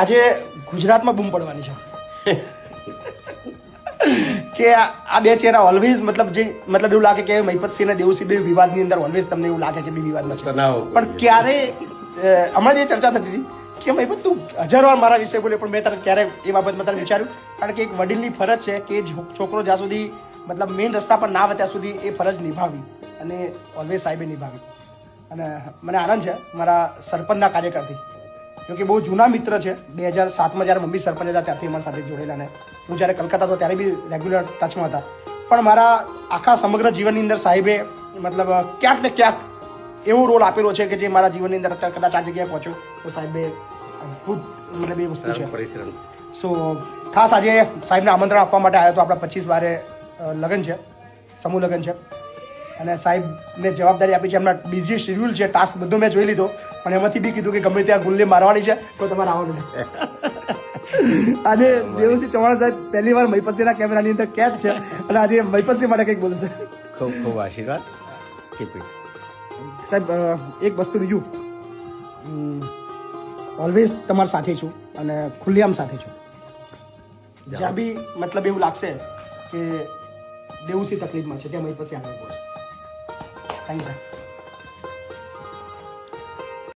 આજે ગુજરાતમાં બૂમ પડવાની છે. કે આ બે ચહેરા ઓલવેઝ મતલબ જે મતલબ એવું લાગે કે મહિપતસિંહ અને દેવુસિંહ બે વિવાદની અંદર ઓલવેઝ તમને એવું લાગે કે બે વિવાદમાં છે. પણ ક્યારે હમણાં જે ચર્ચા થતી હતી કે મહિપત તું હજારો વાર મારા વિશે બોલે પણ મેં તને ક્યારે એ બાબતમાં તને વિચાર્યું? કારણ કે એક વડીલની ફરજ છે કે છોકરો જ્યાં સુધી મતલબ મેઇન રસ્તા પર ના આવે ત્યાં સુધી એ ફરજ નિભાવી અને ઓલવેઝ સાહેબે નિભાવી. અને મને આનંદ છે મારા સરપંચના કાર્યકરથી. જોકે બહુ જૂના મિત્ર છે. બે હજાર સાતમાં જ્યારે મમ્મી સરપંચ હતા ત્યારથી અમારી સાથે જોડેલા ને. હું જ્યારે કલકત્તા હતો ત્યારે બી રેગ્યુલર ટચમાં હતા. પણ મારા આખા સમગ્ર જીવનની અંદર સાહેબે મતલબ ક્યાંક ને ક્યાંક એવો રોલ આપેલો છે કે જે મારા જીવનની અંદર અત્યારે કદાચ આ જગ્યાએ પહોંચ્યો. તો સાહેબે અદ્ભુત મતલબ એ વસ્તુ છે. સો ખાસ આજે સાહેબને આમંત્રણ આપવા માટે આવ્યો તો આપણા પચીસ બારે લગ્ન છે. સમૂહ લગ્ન છે. અને સાહેબને જવાબદારી આપી છે. એમના બિઝી શેડ્યુલ છે ટાસ્ક બધું મેં જોઈ લીધો. પણ એમાંથી બી કીધું કે ગમે ત્યાં ગુલ્લે મારવાની છે તો તમારે આવવાનું છે આજે દેવસિંહ ચૌહાણ સાહેબ પહેલી વાર મહિપતસિંહના કેમેરાની અંદર કેદ છે અને આજે મહિપતસિંહ માટે કંઈક બોલશે. ખૂબ ખૂબ આશીર્વાદ. સાહેબ એક વસ્તુ બીજું. ઓલવેઝ તમારી સાથે છું અને ખુલ્લેઆમ સાથે છું. જ્યાં બી મતલબ એવું લાગશે કે દેવુસી તકલીફમાં છે ત્યાં મહી આગળ પહોંચશે થેન્ક યુ સાહેબ